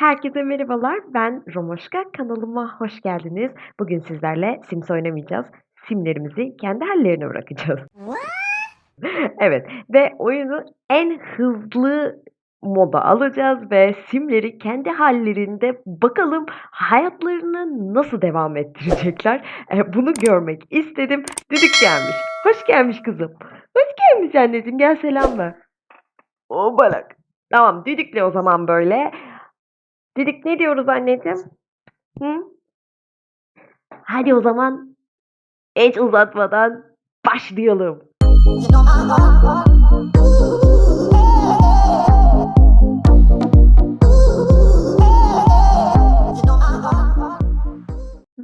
Herkese merhabalar. Ben Romoşka. Kanalıma hoş geldiniz. Bugün sizlerle Sims oynamayacağız. Simlerimizi kendi hallerine bırakacağız. Evet ve oyunu en hızlı moda alacağız ve simleri kendi hallerinde bakalım hayatlarını nasıl devam ettirecekler. E, bunu görmek istedim. Düdük gelmiş. Hoş gelmiş kızım. Hoş gelmiş anneciğim. Gel selam ver. O balak. Tamam düdükle o zaman böyle. Düdük ne diyoruz anneciğim? Hı? Hadi o zaman hiç uzatmadan başlayalım.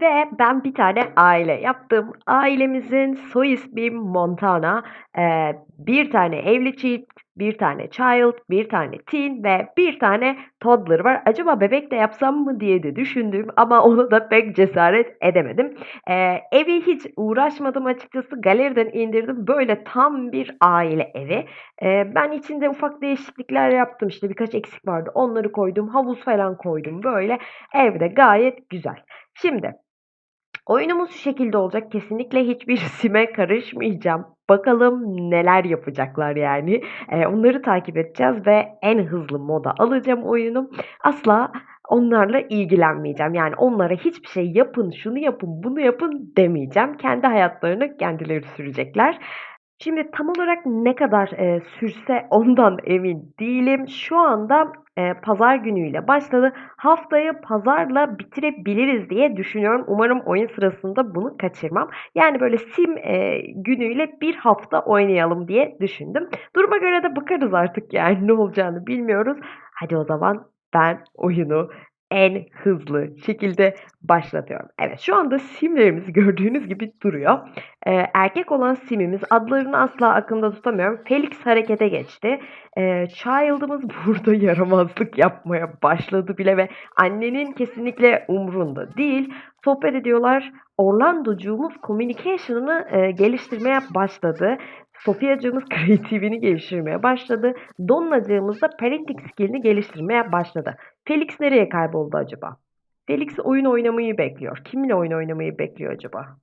Ve ben bir tane aile yaptım. Ailemizin soy ismi Montana. Ee, bir tane evli çift, bir tane child, bir tane teen ve bir tane toddler var. Acaba bebek de yapsam mı diye de düşündüm ama onu da pek cesaret edemedim. Ee, evi hiç uğraşmadım açıkçası. Galeriden indirdim. Böyle tam bir aile evi. Ee, ben içinde ufak değişiklikler yaptım. İşte birkaç eksik vardı. Onları koydum. Havuz falan koydum. Böyle evde gayet güzel. Şimdi Oyunumuz şu şekilde olacak. Kesinlikle hiçbir sime karışmayacağım. Bakalım neler yapacaklar yani. Eee, onları takip edeceğiz ve en hızlı moda alacağım oyunu. Asla onlarla ilgilenmeyeceğim. Yani onlara hiçbir şey yapın, şunu yapın, bunu yapın demeyeceğim. Kendi hayatlarını kendileri sürecekler. Şimdi tam olarak ne kadar, eee, sürse ondan emin değilim. Şu anda, eee, pazar günüyle başladı. Haftayı pazarla bitirebiliriz diye düşünüyorum. Umarım oyun sırasında bunu kaçırmam. Yani böyle sim, eee, günüyle bir hafta oynayalım diye düşündüm. Duruma göre de bakarız artık yani ne olacağını bilmiyoruz. Hadi o zaman ben oyunu en hızlı şekilde başlatıyorum. Evet, şu anda simlerimiz gördüğünüz gibi duruyor. Eee, erkek olan simimiz adlarını asla aklımda tutamıyorum. Felix harekete geçti. Eee, child'ımız burada yaramazlık yapmaya başladı bile ve annenin kesinlikle umrunda değil. Sohbet ediyorlar. Orlando'cuğumuz communication'ını eee, geliştirmeye başladı. Sofia'cığımız creative'ini geliştirmeye başladı. Donna'cığımız da parenting skill'ini geliştirmeye başladı. Felix nereye kayboldu acaba? Felix oyun oynamayı bekliyor. Kiminle oyun oynamayı bekliyor acaba?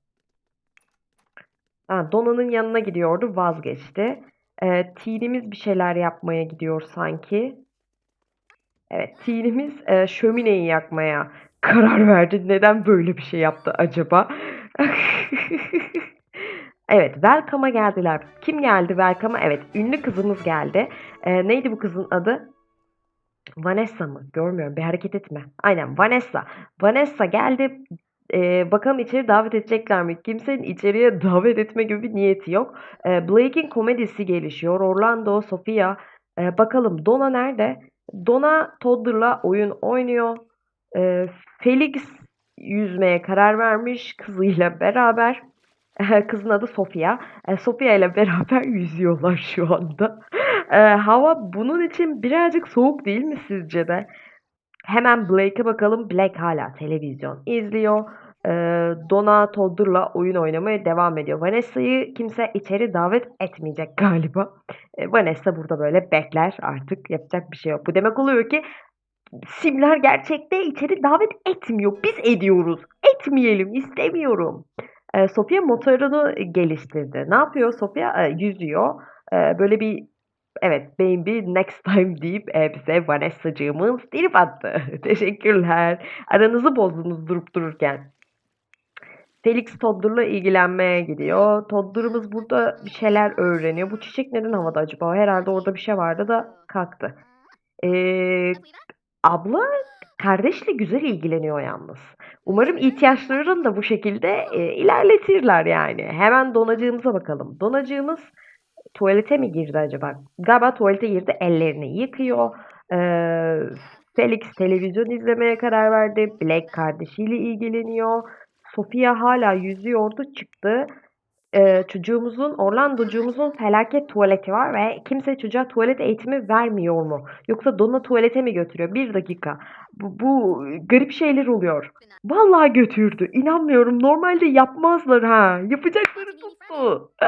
Ha, Dona'nın yanına gidiyordu, vazgeçti. Ee, Teen'imiz bir şeyler yapmaya gidiyor sanki. Evet, Teen'imiz e, şömineyi yakmaya karar verdi. Neden böyle bir şey yaptı acaba? Evet, Welcome'a geldiler. Kim geldi Welcome'a? Evet, ünlü kızımız geldi. Ee, neydi bu kızın adı? Vanessa mı? Görmüyorum. Bir hareket etme. Aynen Vanessa. Vanessa geldi. Ee, bakalım içeri davet edecekler mi? Kimsenin içeriye davet etme gibi bir niyeti yok. Ee, Blake'in komedisi gelişiyor. Orlando, Sofia. Ee, bakalım Donna nerede? Donna Toddler'la oyun oynuyor. Ee, Felix yüzmeye karar vermiş kızıyla beraber. Kızın adı Sofia. Eee, Sofia ile beraber yüzüyorlar şu anda. Eee, hava bunun için birazcık soğuk değil mi sizce de? Hemen Blake'e bakalım. Blake hala televizyon izliyor. Eee, Donna Toddler'la oyun oynamaya devam ediyor. Vanessa'yı kimse içeri davet etmeyecek galiba. Eee, Vanessa burada böyle bekler artık. Yapacak bir şey yok. Bu demek oluyor ki simler gerçekte içeri davet etmiyor. Biz ediyoruz. Etmeyelim, istemiyorum. Eee, Sofia motorunu geliştirdi. Ne yapıyor Sofia? Eee, yüzüyor. Eee, böyle bir evet, "Baby next time" deyip, eee, bize Vanessa'cığımız trip attı. Teşekkürler. Aranızı bozdunuz durup dururken. Felix Toddler'la ilgilenmeye gidiyor. Toddler'ımız burada bir şeyler öğreniyor. Bu çiçek neden havada acaba? Herhalde orada bir şey vardı da kalktı. Eee, abla kardeşle güzel ilgileniyor yalnız. Umarım ihtiyaçlarını da bu şekilde, eee, ilerletirler yani. Hemen Donacığımıza bakalım. Donacığımız tuvalete mi girdi acaba? Galiba tuvalete girdi, ellerini yıkıyor. Eee, Felix televizyon izlemeye karar verdi. Black kardeşiyle ilgileniyor. Sofia hala yüzüyordu, çıktı. Eee, çocuğumuzun, Orlando'cuğumuzun felaket tuvaleti var ve kimse çocuğa tuvalet eğitimi vermiyor mu? Yoksa Donna tuvalete mi götürüyor? Bir dakika. Bu, bu garip şeyler oluyor. Vallahi götürdü. İnanmıyorum. Normalde yapmazlar ha. Yapacakları tuttu.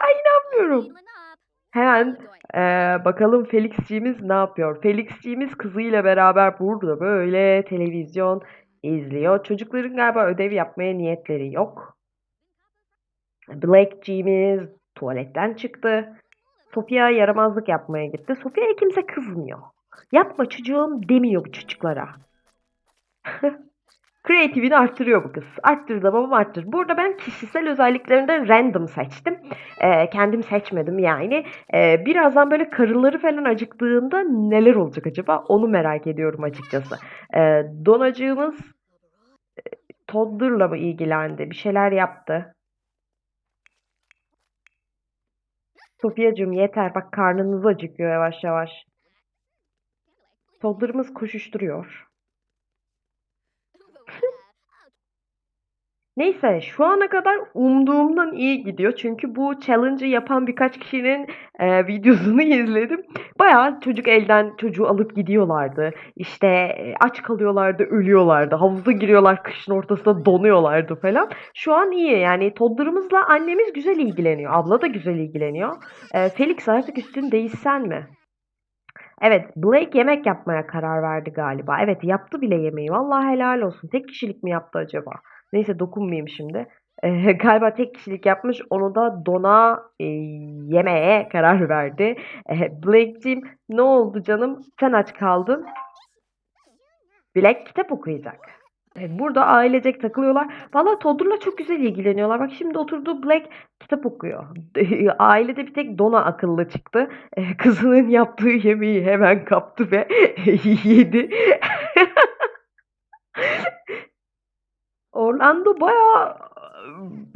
Ay inanmıyorum. Hemen eee, bakalım Felix'ciğimiz ne yapıyor? Felix'ciğimiz kızıyla beraber burada böyle televizyon izliyor. Çocukların galiba ödev yapmaya niyetleri yok. Blake'ciğimiz tuvaletten çıktı. Sofia yaramazlık yapmaya gitti. Sofia'ya kimse kızmıyor. Yapma çocuğum demiyor bu çocuklara. Creative'ini arttırıyor bu kız. Arttır da babam arttır. Burada ben kişisel özelliklerinden random seçtim. Ee, kendim seçmedim yani. Ee, birazdan böyle karınları falan acıktığında neler olacak acaba? Onu merak ediyorum açıkçası. Ee, donacığımız e, toddler'la mı ilgilendi? Bir şeyler yaptı. Sofiyacığım yeter bak karnınız acıkıyor yavaş yavaş. Toddler'ımız koşuşturuyor. Neyse şu ana kadar umduğumdan iyi gidiyor. Çünkü bu challenge'ı yapan birkaç kişinin e, videosunu izledim. Bayağı çocuk elden çocuğu alıp gidiyorlardı. İşte e, aç kalıyorlardı, ölüyorlardı. Havuza giriyorlar, kışın ortasında donuyorlardı falan. Şu an iyi yani Toddler'ımızla annemiz güzel ilgileniyor. Abla da güzel ilgileniyor. E, Felix artık üstün değişsen mi? Evet, Blake yemek yapmaya karar verdi galiba. Evet, yaptı bile yemeği. Vallahi helal olsun. Tek kişilik mi yaptı acaba? Neyse dokunmayayım şimdi. Ee, galiba tek kişilik yapmış. Onu da Dona e, yemeye karar verdi. Ee, Blake'cim ne oldu canım? Sen aç kaldın. Blake kitap okuyacak. Burada ailecek takılıyorlar. Valla Toddler'la çok güzel ilgileniyorlar. Bak şimdi oturdu Black kitap okuyor. Ailede bir tek Donna akıllı çıktı. Kızının yaptığı yemeği hemen kaptı ve yedi. Orlando bayağı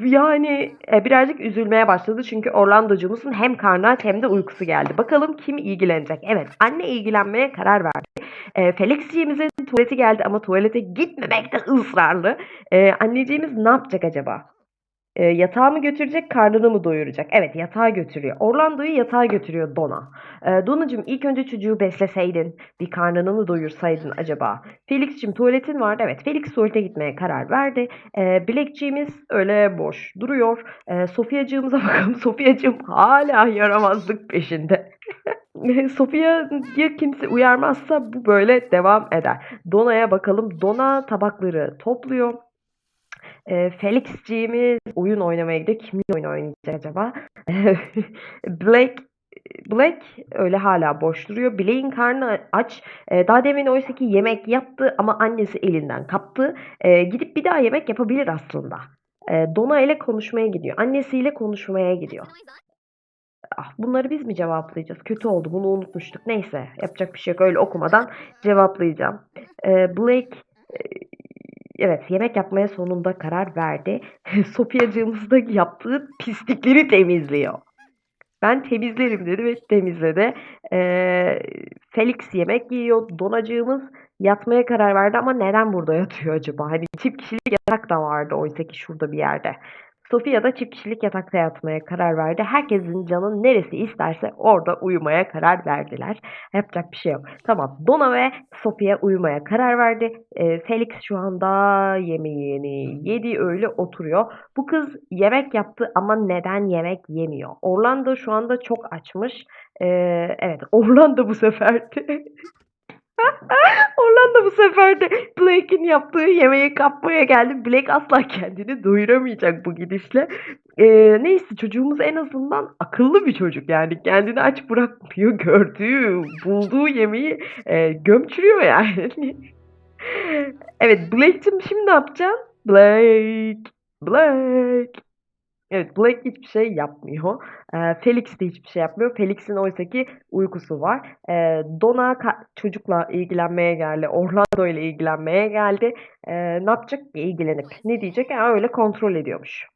yani e, birazcık üzülmeye başladı. Çünkü Orlando'cumuzun hem karnı hem de uykusu geldi. Bakalım kim ilgilenecek? Evet anne ilgilenmeye karar verdi. E, Felixciğimizin tuvaleti geldi ama tuvalete gitmemekte ısrarlı. E, anneciğimiz ne yapacak acaba? E, yatağı mı götürecek, karnını mı doyuracak? Evet, yatağa götürüyor. Orlando'yu yatağa götürüyor Donna. E, Donna'cığım ilk önce çocuğu besleseydin, bir karnını mı doyursaydın acaba? Felix'cim tuvaletin vardı. Evet, Felix tuvalete gitmeye karar verdi. E, Blake'ciğimiz öyle boş duruyor. E, Sofia'cığımıza bakalım. Sofia'cığım hala yaramazlık peşinde. Sofya'yı kimse uyarmazsa bu böyle devam eder. Dona'ya bakalım. Donna tabakları topluyor. E, Felix'ciğimiz oyun oynamaya gidiyor. Kimin oyun oynayacak acaba? Blake Black öyle hala boş duruyor. Blake'in karnı aç. E, daha demin oysa ki yemek yaptı ama annesi elinden kaptı. E, gidip bir daha yemek yapabilir aslında. E, Donna ile konuşmaya gidiyor. Annesiyle konuşmaya gidiyor. Ah, bunları biz mi cevaplayacağız? Kötü oldu. Bunu unutmuştuk. Neyse, yapacak bir şey yok. Öyle okumadan cevaplayacağım. E, Blake Evet, yemek yapmaya sonunda karar verdi. Sofyacığımız da yaptığı pislikleri temizliyor. Ben temizlerim dedi ve temizledi. Ee, Felix yemek yiyor. Donacığımız yatmaya karar verdi ama neden burada yatıyor acaba? Hani çift kişilik yatak da vardı oysa ki şurada bir yerde. Sofia çift kişilik yatakta yatmaya karar verdi. Herkesin canı neresi isterse orada uyumaya karar verdiler. Yapacak bir şey yok. Tamam. Donna ve Sofia uyumaya karar verdi. Ee, Felix şu anda yemeğini yedi öyle oturuyor. Bu kız yemek yaptı ama neden yemek yemiyor? Orlando şu anda çok açmış. Ee, evet Orlando bu sefer Orlando bu sefer de Blake'in yaptığı yemeği kapmaya geldi. Blake asla kendini doyuramayacak bu gidişle. Ee, neyse çocuğumuz en azından akıllı bir çocuk yani kendini aç bırakmıyor. Gördüğü, bulduğu yemeği e, gömçürüyor yani. evet Blake'cim şimdi ne yapacaksın? Blake, Blake. Evet Blake hiçbir şey yapmıyor. Ee, Felix de hiçbir şey yapmıyor. Felix'in oysaki uykusu var. Ee, Donna ka- çocukla ilgilenmeye geldi. Orlando ile ilgilenmeye geldi. Ee, ne yapacak? İlgilenip. Ne diyecek? Ha, öyle kontrol ediyormuş.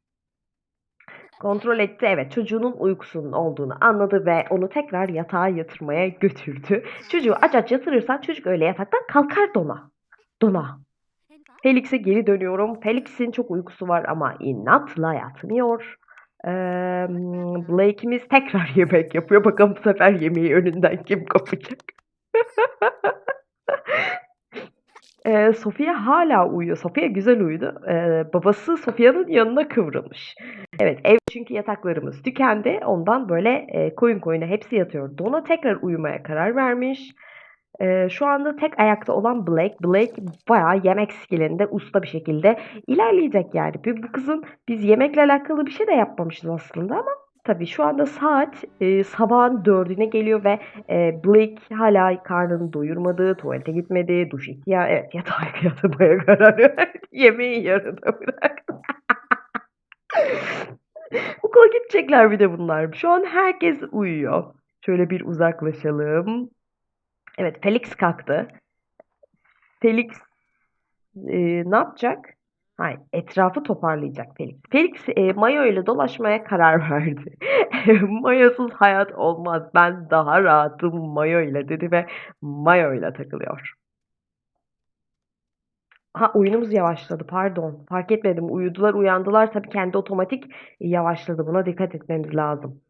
Kontrol etti evet çocuğunun uykusunun olduğunu anladı ve onu tekrar yatağa yatırmaya götürdü. Çocuğu aç aç yatırırsan çocuk öyle yataktan kalkar Donna. Donna. Felix'e geri dönüyorum. Felix'in çok uykusu var ama inatla yatmıyor. Blake'imiz tekrar yemek yapıyor. Bakalım bu sefer yemeği önünden kim kapacak? Ee, Sofia hala uyuyor. Sofia güzel uyudu. Ee, babası Sofia'nın yanına kıvrılmış. Evet ev çünkü yataklarımız tükendi. Ondan böyle e, koyun koyuna hepsi yatıyor. Donna tekrar uyumaya karar vermiş. E, şu anda tek ayakta olan Blake. Blake bayağı yemek skillinde usta bir şekilde ilerleyecek yani. Bu, bu kızın biz yemekle alakalı bir şey de yapmamışız aslında ama tabii şu anda saat e, sabahın dördüne geliyor ve e, Blake hala karnını doyurmadı, tuvalete gitmedi, duş ihtiyaç, evet yatağa yatmaya karar verdi. Yemeği yarıda bıraktı. Okula gidecekler bir de bunlar. Şu an herkes uyuyor. Şöyle bir uzaklaşalım. Evet, Felix kalktı. Felix e, ne yapacak? Hayır, etrafı toparlayacak Felix. Felix e, mayo ile dolaşmaya karar verdi. Mayosuz hayat olmaz. Ben daha rahatım mayo ile dedi ve mayo ile takılıyor. Ha oyunumuz yavaşladı pardon. Fark etmedim. Uyudular uyandılar tabii kendi otomatik yavaşladı. Buna dikkat etmemiz lazım.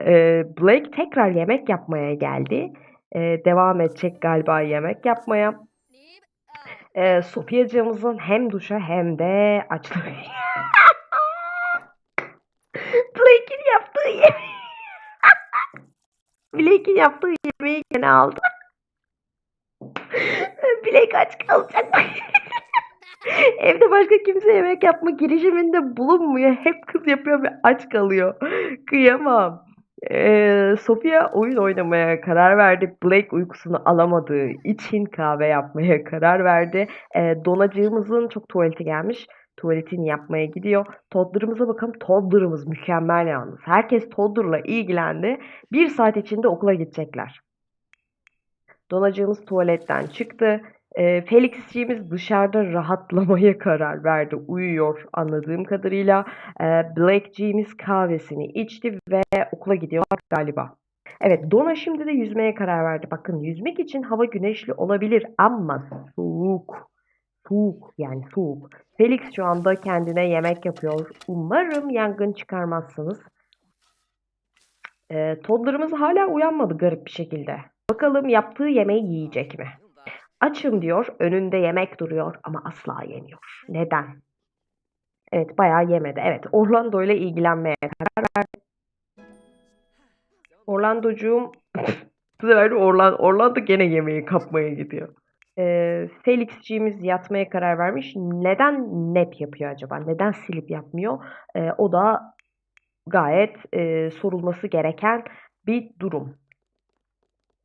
Ee, Blake tekrar yemek yapmaya geldi. Ee, devam edecek galiba yemek yapmaya. Ee, Sophia'cığımızın hem duşa hem de açlığı. Blake'in yaptığı yemeği. Blake'in yaptığı yemeği gene aldı. Blake aç kalacak. Evde başka kimse yemek yapma girişiminde bulunmuyor. Hep kız yapıyor ve aç kalıyor. Kıyamam. Ee, Sofia oyun oynamaya karar verdi. Blake uykusunu alamadığı için kahve yapmaya karar verdi. Ee, donacığımızın çok tuvaleti gelmiş. Tuvaletini yapmaya gidiyor. Toddler'ımıza bakalım. Toddler'ımız mükemmel yalnız. Herkes Toddler'la ilgilendi. Bir saat içinde okula gidecekler. Donacığımız tuvaletten çıktı. E, Felix'ciğimiz dışarıda rahatlamaya karar verdi. Uyuyor anladığım kadarıyla. E, Black'ciğimiz kahvesini içti ve okula gidiyor galiba. Evet Donna şimdi de yüzmeye karar verdi. Bakın yüzmek için hava güneşli olabilir ama soğuk. Soğuk yani soğuk. Felix şu anda kendine yemek yapıyor. Umarım yangın çıkarmazsınız. E, Toddler'ımız hala uyanmadı garip bir şekilde. Bakalım yaptığı yemeği yiyecek mi? Açım diyor, önünde yemek duruyor ama asla yemiyor. Neden? Evet, bayağı yemedi. Evet, Orlando ile ilgilenmeye karar verdi. Orlandocuğum bu sefer Orlando, Orlando gene yemeği kapmaya gidiyor. Ee, Felix'ciğimiz yatmaya karar vermiş. Neden nap yapıyor acaba? Neden silip yapmıyor? Ee, o da gayet e, sorulması gereken bir durum.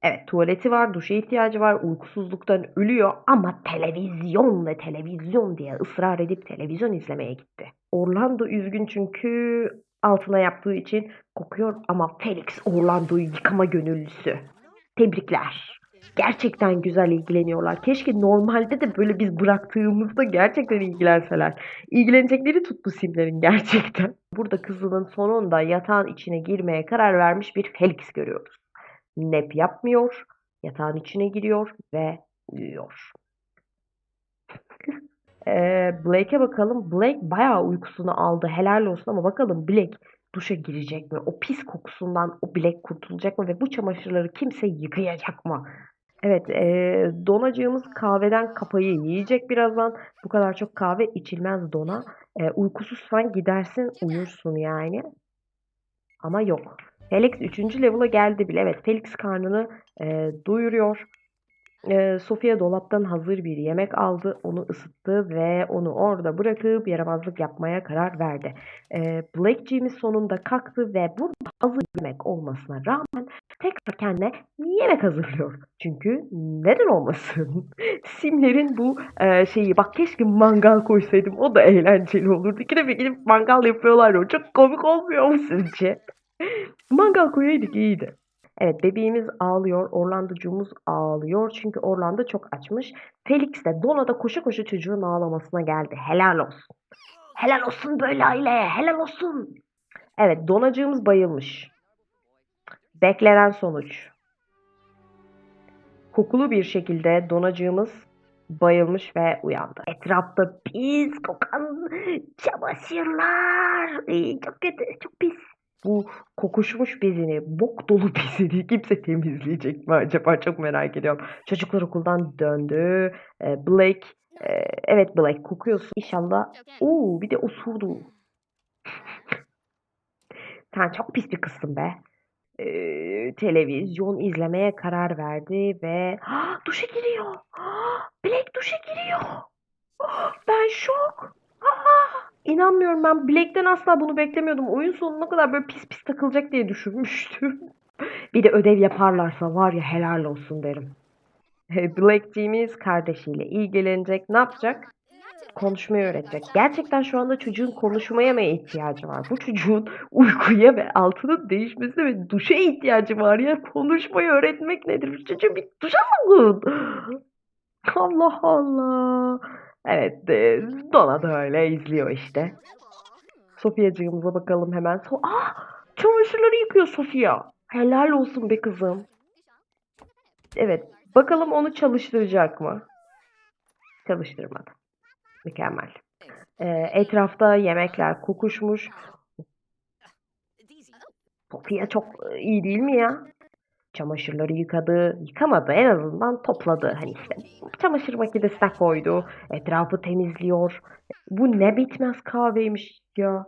Evet tuvaleti var, duşa ihtiyacı var, uykusuzluktan ölüyor ama televizyon ve televizyon diye ısrar edip televizyon izlemeye gitti. Orlando üzgün çünkü altına yaptığı için kokuyor ama Felix Orlando'yu yıkama gönüllüsü. Tebrikler. Gerçekten güzel ilgileniyorlar. Keşke normalde de böyle biz bıraktığımızda gerçekten ilgilenseler. İlgilenecekleri tuttu simlerin gerçekten. Burada kızının sonunda yatağın içine girmeye karar vermiş bir Felix görüyoruz nap yapmıyor, yatağın içine giriyor ve uyuyor. ee, Blake'e bakalım. Blake bayağı uykusunu aldı. Helal olsun ama bakalım Blake duşa girecek mi? O pis kokusundan o Blake kurtulacak mı? Ve bu çamaşırları kimse yıkayacak mı? Evet, e, donacığımız kahveden kafayı yiyecek birazdan. Bu kadar çok kahve içilmez dona. E, uykusuzsan gidersin uyursun yani. Ama yok. Felix 3. level'a geldi bile. Evet Felix karnını e, doyuruyor. E, Sofia dolaptan hazır bir yemek aldı. Onu ısıttı ve onu orada bırakıp yaramazlık yapmaya karar verdi. E, Black'ciğimiz sonunda kalktı ve burada hazır yemek olmasına rağmen tekrar kendine yemek hazırlıyor. Çünkü neden olmasın? Simlerin bu e, şeyi bak keşke mangal koysaydım o da eğlenceli olurdu. İkide bir gidip mangal yapıyorlar ya. Çok komik olmuyor mu sizce? Mangal koyaydık iyiydi. Evet bebeğimiz ağlıyor. Orlando'cumuz ağlıyor. Çünkü Orlando çok açmış. Felix de Donna da koşa koşa çocuğun ağlamasına geldi. Helal olsun. Helal olsun böyle aile. Helal olsun. Evet donacığımız bayılmış. Beklenen sonuç. Kokulu bir şekilde donacığımız bayılmış ve uyandı. Etrafta pis kokan çamaşırlar. Çok kötü, çok pis bu kokuşmuş bezini, bok dolu bezini kimse temizleyecek mi acaba? Çok merak ediyorum. Çocuklar okuldan döndü. Ee, Blake, e, evet Blake kokuyorsun. İnşallah. Oo, bir de osurdu. Sen çok pis bir kızsın be. Ee, televizyon izlemeye karar verdi ve Ah, duşa giriyor. Black duşa giriyor. Ben şok. İnanmıyorum ben Blake'den asla bunu beklemiyordum. Oyun sonuna kadar böyle pis pis takılacak diye düşünmüştüm. Bir de ödev yaparlarsa var ya helal olsun derim. Black'ciğimiz kardeşiyle ilgilenecek. Ne yapacak? Konuşmayı öğretecek. Gerçekten şu anda çocuğun konuşmaya mı ihtiyacı var? Bu çocuğun uykuya ve altının değişmesine ve duşa ihtiyacı var ya. Konuşmayı öğretmek nedir? Bu çocuğu bir duşa sokun. Allah Allah. Evet, e, Dona da öyle izliyor işte. Sofyacığımıza bakalım hemen. So ah, çamaşırları yıkıyor Sofya. Helal olsun be kızım. Evet, bakalım onu çalıştıracak mı? Çalıştırmadı. Mükemmel. Ee, etrafta yemekler kokuşmuş. Sofya çok e, iyi değil mi ya? Çamaşırları yıkadı, yıkamadı en azından topladı. Hani işte çamaşır makinesine koydu, etrafı temizliyor. Bu ne bitmez kahveymiş ya.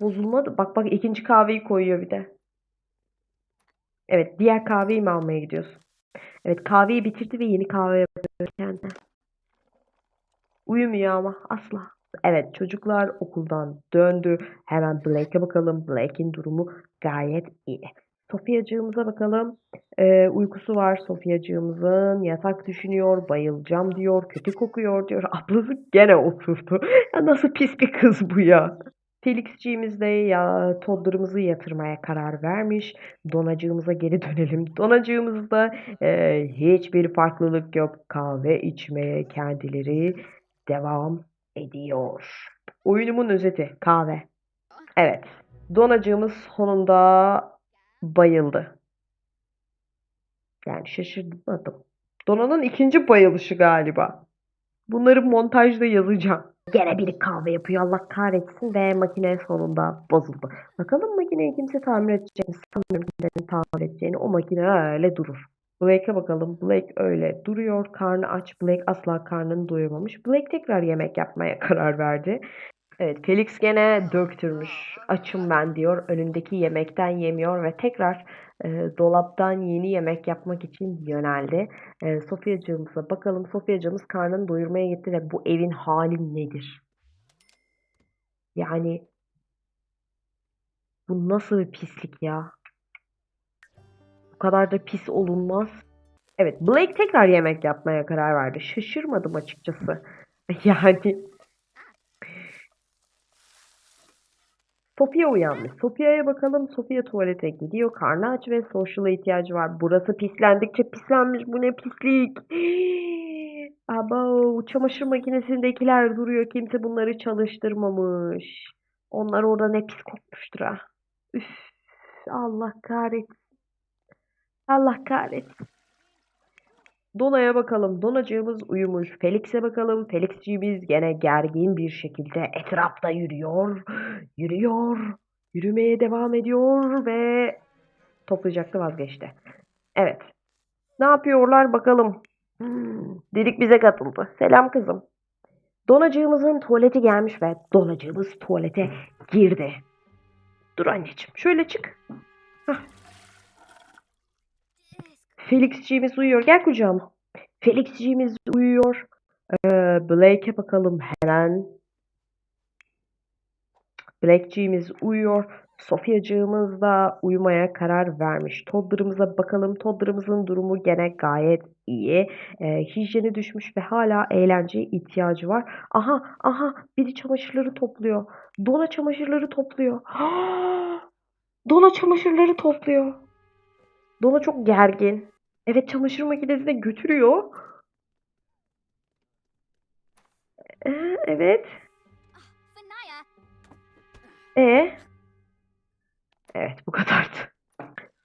Bozulmadı. Bak bak ikinci kahveyi koyuyor bir de. Evet diğer kahveyi mi almaya gidiyorsun? Evet kahveyi bitirdi ve yeni kahve yapıyor kendine. Uyumuyor ama asla. Evet çocuklar okuldan döndü. Hemen Blake'e bakalım. Blake'in durumu gayet iyi. Sofyacığımıza bakalım. Ee, uykusu var Sofyacığımızın. Yatak düşünüyor. Bayılacağım diyor. Kötü kokuyor diyor. Ablası gene oturdu. Ya nasıl pis bir kız bu ya. Felixciğimiz de ya todlarımızı yatırmaya karar vermiş. Donacığımıza geri dönelim. Donacığımızda e, hiçbir farklılık yok. Kahve içmeye kendileri devam ediyor. Oyunumun özeti kahve. Evet. Donacığımız sonunda bayıldı. Yani şaşırmadım. Dona'nın ikinci bayılışı galiba. Bunları montajda yazacağım. Gene biri kahve yapıyor Allah kahretsin ve makine sonunda bozuldu. Bakalım makineyi kimse tamir edecek? Sanmıyorum kimsenin tamir edeceğini. O makine öyle durur. Blake'e bakalım. Blake öyle duruyor. Karnı aç. Blake asla karnını doyurmamış. Blake tekrar yemek yapmaya karar verdi. Evet Felix gene döktürmüş. Açım ben diyor. Önündeki yemekten yemiyor ve tekrar e, dolaptan yeni yemek yapmak için yöneldi. E, Sofyacığımıza bakalım. Sofyacığımız karnını doyurmaya gitti ve bu evin hali nedir? Yani bu nasıl bir pislik ya? Bu kadar da pis olunmaz. Evet Blake tekrar yemek yapmaya karar verdi. Şaşırmadım açıkçası. Yani Sofia uyanmış. Sofia'ya bakalım. Sofia tuvalete gidiyor. Karnı aç ve social'a ihtiyacı var. Burası pislendikçe pislenmiş. Bu ne pislik. Aba çamaşır makinesindekiler duruyor. Kimse bunları çalıştırmamış. Onlar orada ne pis kokmuştur ha. Üf, Allah kahretsin. Allah kahretsin. Dona'ya bakalım. Donacığımız uyumuş. Felix'e bakalım. Felix'ciğimiz gene gergin bir şekilde etrafta yürüyor. Yürüyor. Yürümeye devam ediyor ve toplayacaktı vazgeçti. Evet. Ne yapıyorlar bakalım. Hmm, Dedik bize katıldı. Selam kızım. Donacığımızın tuvaleti gelmiş ve donacığımız tuvalete girdi. Dur anneciğim. Şöyle çık. Felix'ciğimiz uyuyor. Gel kucağıma. Felix'ciğimiz uyuyor. Ee, Blake'e bakalım hemen. Blake'ciğimiz uyuyor. Sofyacığımız da uyumaya karar vermiş. Toddler'ımıza bakalım. Toddler'ımızın durumu gene gayet iyi. Ee, hijyeni düşmüş ve hala eğlenceye ihtiyacı var. Aha aha biri çamaşırları topluyor. Dona çamaşırları topluyor. Dona çamaşırları topluyor. Dona çok gergin. Evet çamaşır makinesine götürüyor. Ee, evet. E Evet bu kadardı.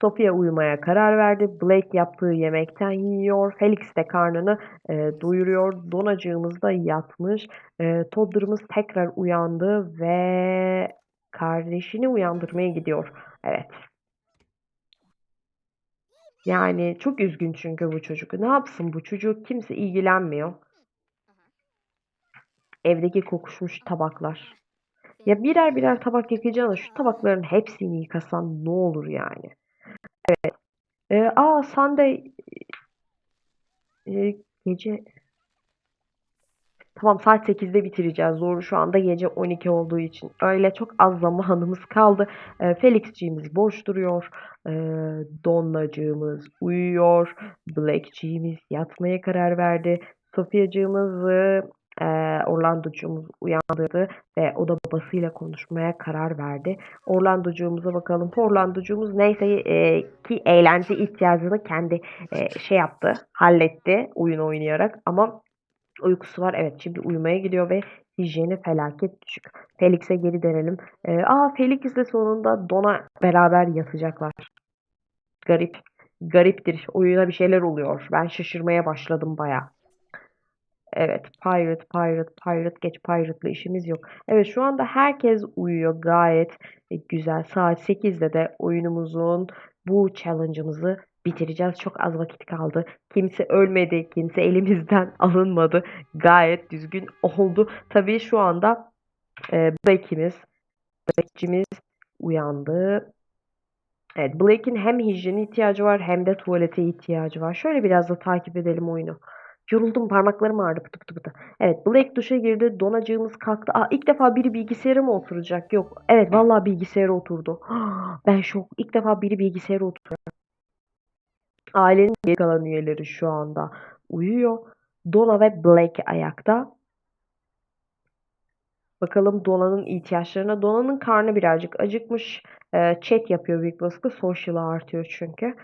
Sofia uyumaya karar verdi. Blake yaptığı yemekten yiyor. Felix de karnını e, doyuruyor. Donacığımız da yatmış. E, Toddler'ımız tekrar uyandı ve kardeşini uyandırmaya gidiyor. Evet. Yani çok üzgün çünkü bu çocuk. Ne yapsın bu çocuk? Kimse ilgilenmiyor. Evdeki kokuşmuş tabaklar. Ya birer birer tabak yıkayacağına şu tabakların hepsini yıkasan ne olur yani. Evet. Ee, aa Sunday e, gece Tamam saat 8'de bitireceğiz. Doğru şu anda gece 12 olduğu için. Öyle çok az zamanımız kaldı. E, Felix'ciğimiz boş duruyor. E, Donnacığımız uyuyor. Black'ciğimiz yatmaya karar verdi. Sofia'cığımızı e, Orlando'cuğumuz uyandırdı ve o da babasıyla konuşmaya karar verdi. Orlando'cuğumuza bakalım. Orlando'cuğumuz neyse e, ki eğlence ihtiyacını kendi e, şey yaptı, halletti oyun oynayarak ama uykusu var. Evet şimdi uyumaya gidiyor ve hijyeni felaket düşük. Felix'e geri dönelim. Ee, aa Felix de sonunda Donna beraber yatacaklar. Garip. Gariptir. Oyuna bir şeyler oluyor. Ben şaşırmaya başladım baya. Evet. Pirate, pirate, pirate. Geç pirate'la işimiz yok. Evet şu anda herkes uyuyor. Gayet e, güzel. Saat 8'de de oyunumuzun bu challenge'ımızı bitireceğiz. Çok az vakit kaldı. Kimse ölmedi, kimse elimizden alınmadı. Gayet düzgün oldu. Tabii şu anda e, Blake'imiz, Blake'cimiz uyandı. Evet, Blake'in hem hijyene ihtiyacı var hem de tuvalete ihtiyacı var. Şöyle biraz da takip edelim oyunu. Yoruldum parmaklarım ağrıdı pıtı pıtı pıtı. Evet Blake duşa girdi. Donacığımız kalktı. Aa, ilk defa biri bilgisayara mı oturacak? Yok. Evet vallahi bilgisayara oturdu. Ben şok. İlk defa biri bilgisayara oturuyor. Ailenin geri kalan üyeleri şu anda uyuyor. Donna ve Blake ayakta. Bakalım Dona'nın ihtiyaçlarına. Dona'nın karnı birazcık acıkmış. Ee, chat yapıyor büyük baskı. Social'ı artıyor çünkü.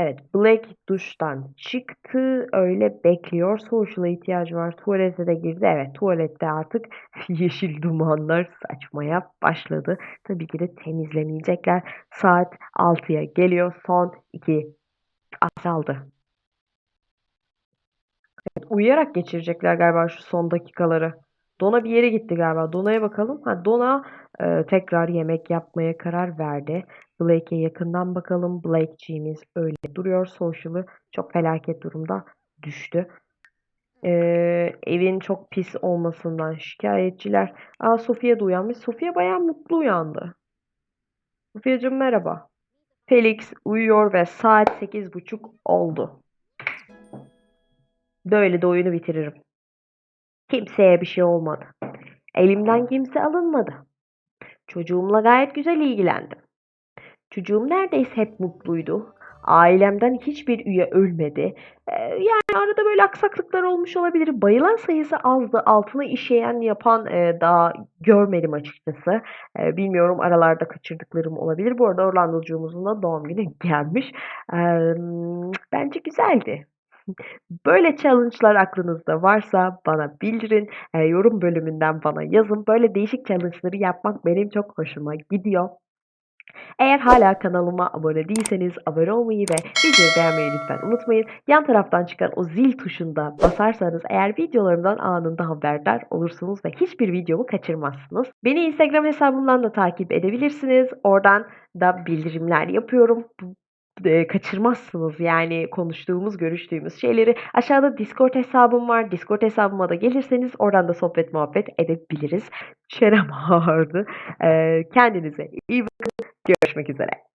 Evet, Blake duştan çıktı. Öyle bekliyor. Social'a ihtiyacı var. Tuvalete de girdi. Evet, tuvalette artık yeşil dumanlar saçmaya başladı. Tabii ki de temizlemeyecekler. Saat 6'ya geliyor. Son 2 azaldı. Evet, uyuyarak geçirecekler galiba şu son dakikaları. Dona bir yere gitti galiba. Dona'ya bakalım. Ha, Dona e, tekrar yemek yapmaya karar verdi. Blake'e yakından bakalım. Blake'ciğimiz öyle duruyor. Social'ı çok felaket durumda düştü. E, evin çok pis olmasından şikayetçiler. Aa Sofia da uyanmış. Sofia bayağı mutlu uyandı. Sofia'cığım merhaba. Felix uyuyor ve saat 8.30 oldu. Böyle de oyunu bitiririm. Kimseye bir şey olmadı. Elimden kimse alınmadı. Çocuğumla gayet güzel ilgilendim. Çocuğum neredeyse hep mutluydu. Ailemden hiçbir üye ölmedi. Ee, yani arada böyle aksaklıklar olmuş olabilir. Bayılan sayısı azdı. Altına işeyen yapan e, daha görmedim açıkçası. E, bilmiyorum aralarda kaçırdıklarım olabilir. Bu arada Orlando'cuğumuzun da doğum günü gelmiş. E, bence güzeldi. Böyle challenge'lar aklınızda varsa bana bildirin. E, yorum bölümünden bana yazın. Böyle değişik challenge'ları yapmak benim çok hoşuma gidiyor. Eğer hala kanalıma abone değilseniz abone olmayı ve videoyu beğenmeyi lütfen unutmayın. Yan taraftan çıkan o zil tuşunda basarsanız eğer videolarımdan anında haberdar olursunuz ve hiçbir videomu kaçırmazsınız. Beni Instagram hesabımdan da takip edebilirsiniz. Oradan da bildirimler yapıyorum e, kaçırmazsınız yani konuştuğumuz, görüştüğümüz şeyleri. Aşağıda Discord hesabım var. Discord hesabıma da gelirseniz oradan da sohbet muhabbet edebiliriz. Çenem ağrıdı. E, kendinize iyi bakın. Görüşmek üzere.